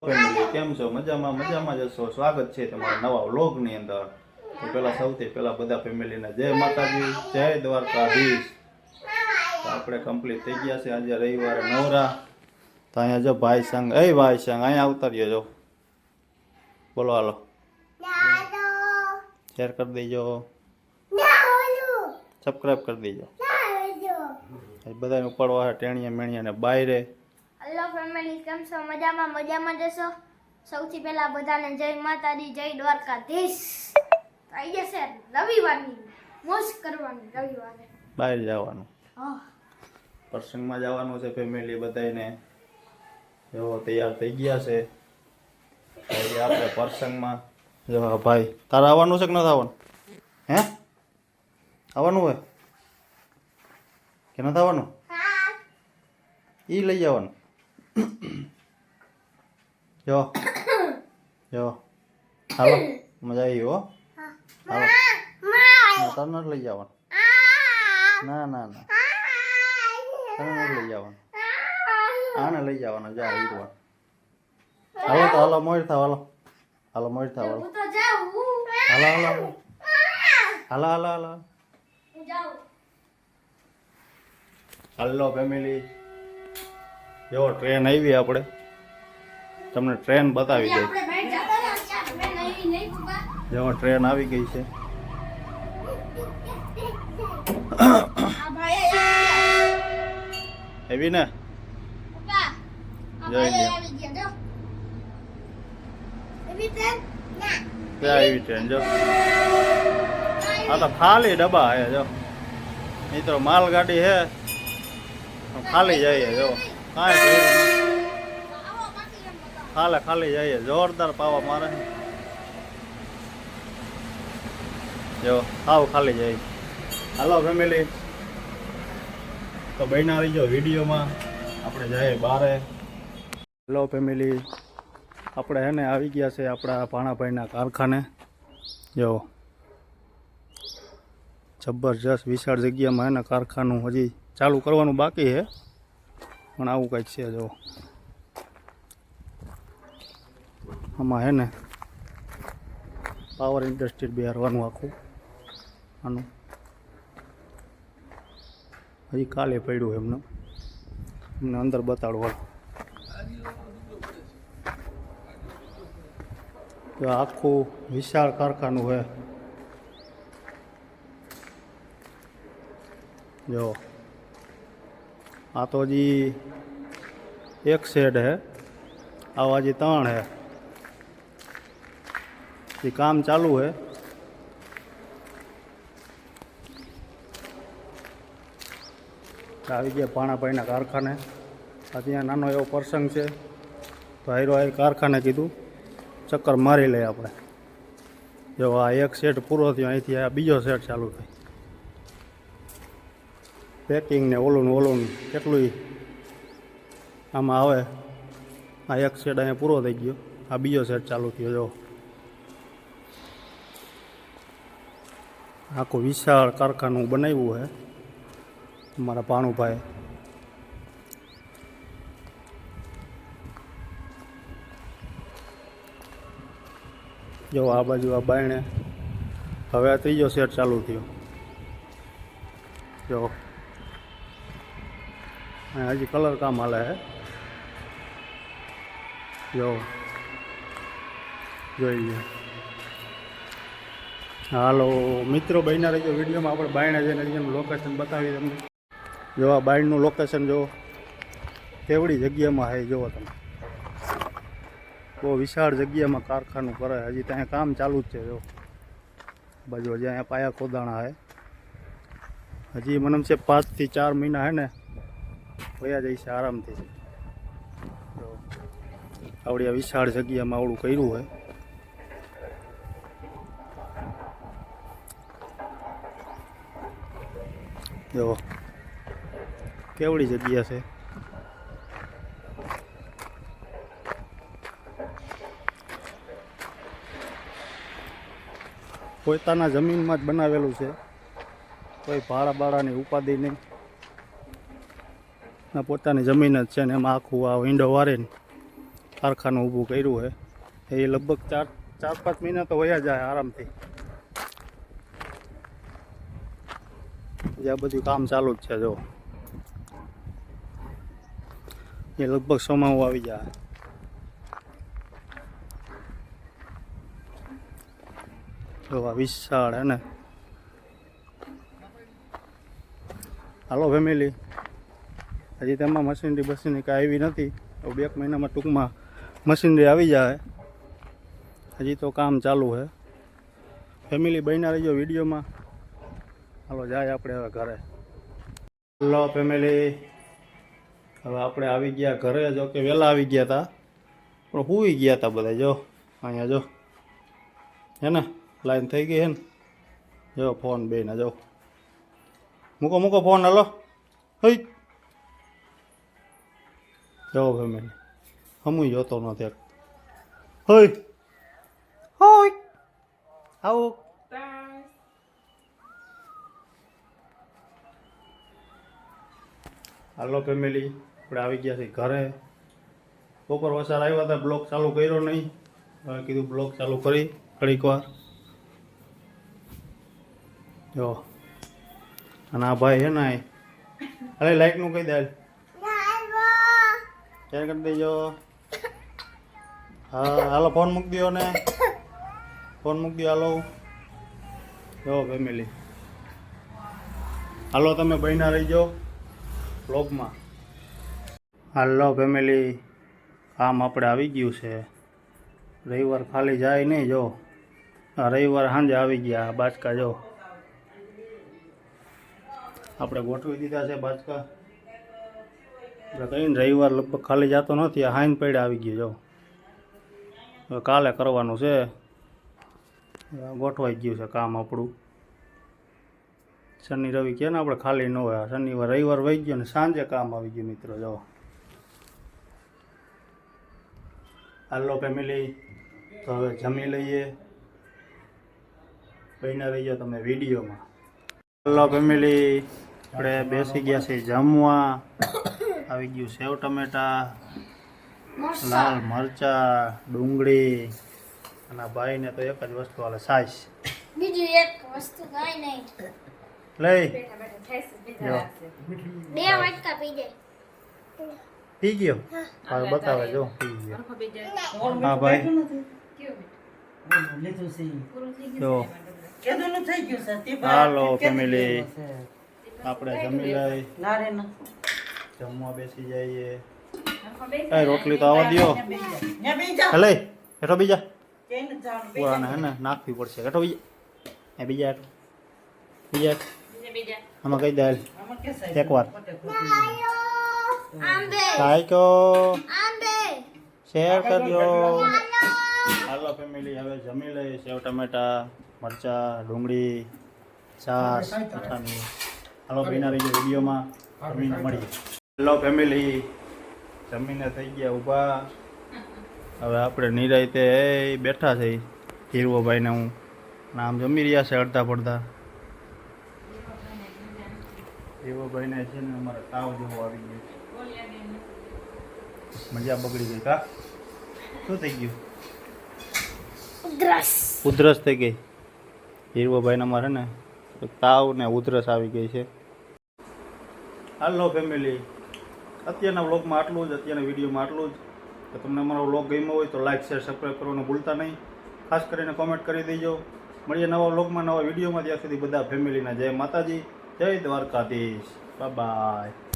કેમ છો મજામાં મજામાં જ છો સ્વાગત છે તમારા નવા વ્લોગની અંદર તો પહેલા સૌથી પહેલા બધા ફેમિલીને જય માતાજી જય દ્વારકાધીશ તો આપણે કમ્પ્લીટ થઈ ગયા છે આજે રવિવારે નવરા તો અહીંયા જો ભાઈ સંગ એ ભાઈ સંગ અહીંયા આવતા જો બોલો હાલો શેર કરી દેજો સબસ્ક્રાઈબ કરી દેજો એ બધાને ઉપાડવા છે ટેણીયા મેણીયા ને બાયરે હલો ફેમિલી કેમ છો? મજામાં? મજામાં જશો સૌથી પહેલા બધાને જય માતાજી જય દ્વારકાધીશ. આવી જશે રવિવારની. મોજ કરવાની રવિવારે. બહાર જવાનું. હા. પ્રસંગમાં જવાનું છે ફેમિલી બધાને જો તૈયાર થઈ ગયા છે. આપણે પ્રસંગમાં. જો ભાઈ તારે આવવાનું છે કે નથી આવવાનું હે? આવવાનું હોય? કે નથી આવવાનું ઈ લઈ જવાનું જો. જો. હાલો. મજા આવી હો. હાલો. ના તારે નથી લઈ જવાનું. ના ના ના. તને નથી લઈ જવાનું. આને લઈ જવાનો જા હીરવા હાલો તો હાલો મોર થાવ હાલો. હાલો મોડ થાવ હાલો. હાલો હાલો. હાલો હાલો હાલો. હાલો ફેમિલી. જો ટ્રેન આવી આપણે. તમને ટ્રેન બતાવી દઈ જો ટ્રેન આવી ગઈ છે. આવી ને? જય ત્યાં આવી ટ્રેન જો. આ તો ખાલી ડબ્બા હે જો. મિત્રો માલગાડી હે ખાલી જઈએ જો. કાંઈ ખાલે, ખાલી જઈએ. જોરદાર પાવા મારે. જો આવ ખાલી જઈએ. હાલો ફેમિલી તો બહેના રહીજો વિડીયોમાં. આપણે જઈએ બારે. હેલો ફેમિલી આપણે હે ને આવી ગયા છે આપણા ભાણાભાઈના કારખાને. જો. જબરજસ્ત વિશાળ જગ્યામાં એને કારખાનું હજી ચાલુ કરવાનું બાકી છે. પણ આવું કંઈક છે જો આમાં હે ને પાવર ઇન્ડસ્ટ્રી બિહારવાનું આખું. આનું. હજી કાલે પડ્યું એમને. એમને અંદર બતાડવા આખું વિશાળ કારખાનું છે જો આ તો હજી એક શેડ હે, આવા હજી ત્રણ હે. એ કામ ચાલુ હે. આવી ગયા પાણાભાઈના કારખાને. આ ત્યાં નાનો એવો પ્રસંગ છે. તો હાઈરો હાઈ કારખાને કીધું, ચક્કર મારી લઈએ આપણે. જો આ એક સેટ પૂરો થયો, અહીંથી આ બીજો સેટ ચાલુ થાય. પેકિંગ ને ઓલું ને ઓલું કેટલું આમાં આવે. આ એક સેટ અહીંયા પૂરો થઈ ગયો. આ બીજો સેટ ચાલુ થયો, જો. આખું વિશાળ કારખાનું બનાવ્યું છે મારા પાણુભાઈ જો, આ બાજુ આ બાયણે. હવે આ ત્રીજો સેટ ચાલુ થયો. જો. હજી કલર કામ હાલે છે જો. જોઈએ હાલો, મિત્રો બહેના રહીજો વિડીયોમાં. આપણે બાયણા જઈને અહીંયાનું લોકેશન બતાવી તમને. જો, આ બાયણનું લોકેશન જો. કેવડી જગ્યામાં છે જુઓ તમે. બહુ વિશાળ જગ્યામાં કારખાનું કરે હજી ત્યાં કામ ચાલુ જ છે, જો. બાજુ હજી અહીંયા પાયા ખોદાણા છે હજી મને છે પાંચથી ચાર મહિના છે ને. વયા છે આરામથી. જો આવડી આ વિશાળ જગ્યામાં આવડું કર્યું હોય. જો, કેવડી જગ્યા છે. પોતાના જમીનમાં જ બનાવેલું છે. કોઈ ભાડા બાળાની ઉપાધિ નહીં. ના, પોતાની જમીન જ છે ને એમાં આખું આ વિન્ડો વારીને કારખાનું ઊભું કર્યું છે. એ લગભગ ચાર ચાર, પાંચ મહિના તો વયા જાય આરામથી. જે બધું કામ ચાલુ જ છે, જો. એ લગભગ સોમાવું આવી જાય. જો આ વિશાળ હે ને. હાલો, ફેમિલી. હજી તેમાં મશીનરી બશીનરી કાંઈ આવી નથી. તો બે એક મહિનામાં ટૂંકમાં મશીનરી આવી જાય. હજી તો કામ ચાલુ છે ફેમિલી બન્યા રહીજો વિડીયોમાં. હાલો, જાય આપણે હવે ઘરે. હલો ફેમિલી હવે આપણે આવી ગયા ઘરે, જો કે વહેલા આવી ગયા હતા પણ હુઈ ગયા હતા બધા, જો. અહીંયા જો. હે ને? લાઈન થઈ ગઈ હે ને? જો, ફોન બે ને જો. મૂકો મૂકો ફોન, હલો. હઈ. જો ફેમિલી હમું જોતો નથી હઈ હોય આવો હાલો ફેમિલી આપણે આવી ગયા છીએ ઘરે બપોર વસાર આવ્યા હતા બ્લોક ચાલુ કર્યો નહીં હવે કીધું બ્લોક ચાલુ કરી ઘડીક વાર જો અને આ ભાઈ છે ને અરે લાઈકનું કહી દે શેર કરી દેજો. હા, હાલો, ફોન મૂકી દો ને. ફોન મૂકી દો હાલો. જો, ફેમિલી. હાલો, તમે બહેના રહીજો બ્લોગમાં. હાલો, ફેમિલી કામ આપણે આવી ગયું છે. રવિવાર ખાલી જાય નહીં, જો. રવિવાર સાંજે આવી ગયા બાચકા જો. આપણે ગોઠવી દીધા છે બાચકા કહીને રવિવાર લગભગ ખાલી જતો નથી, આ હાઈન પડ્યા આવી ગયો, જો. હવે કાલે કરવાનું છે. ગોઠવાઈ ગયું છે કામ આપણું. શનિ રવિ કે ને આપણે ખાલી ન હોય શનિવાર રવિવાર વહી ગયો ને સાંજે કામ આવી ગયું મિત્રો, જો. હાલો ફેમિલી તો હવે જમી લઈએ. બહીને રહીજો તમે વિડીયોમાં. હાલો ફેમિલી આપણે બેસી ગયા છીએ જમવા. આવી ગયું. સેવ ટમેટા લાલ મરચા ડુંગળી અને આ ભાઈને તો એક જ વસ્તુ હાલે સાઈસ. બીજું એક વસ્તુ કઈ નહીં. લઈ. બે વાટકા પી જાય પી ગયો? હા. બતાવે જો પી ગયો. હા ભાઈ. જો. હાલો ફેમિલી. આપણે જમી લઈ. જમવા બેસી જઈએ. એ રોટલી તો આવવા દ્યો. હલે હેઠો બીજા. પુરાને હે ને નાખવી પડશે. હેઠો બીજા. એ બીજા હેઠો. બીજા આમાં કઈ દે એક વાર. આંબે. સાયકો શેર કરજો. હાલો ફેમિલી હવે જમી લઈએ. સેવ ટમેટા મરચા ડુંગળી છાશ મીઠાની. હાલો રહીજો વિડીયોમાં જમીને મળીએ હેલો ફેમિલી જમીને થઈ ગયા ઊભા. હવે આપણે નિરાયતે એ બેઠા છે. હીરવોભાઈને હું. નામ જમી રહ્યા છે અડધા પડધા. હીરવોભાઈને છે ને અમારે તાવ જેવો આવી ગયો મજા બગડી ગઈ કા શું થઈ ગયું? ઉધરસ. થઈ ગઈ. હીરવાભાઈને અમારે ને તાવ ને ઉધરસ આવી ગઈ છે. હાલો ફેમિલી અત્યારના વ્લોગમાં આટલું જ, અત્યારના વિડીયોમાં આટલું જ. તો તમને અમારો વ્લોગ ગમ્યો હોય તો લાઇક શેર સબસ્ક્રાઈબ કરવાનું ભૂલતા નહીં. ખાસ કરીને કોમેન્ટ કરી દેજો. મળીએ નવા વ્લોગમાં, નવા વિડીયોમાં. ત્યાં સુધી બધા ફેમિલીના જય માતાજી, જય દ્વારકાધીશ. બાય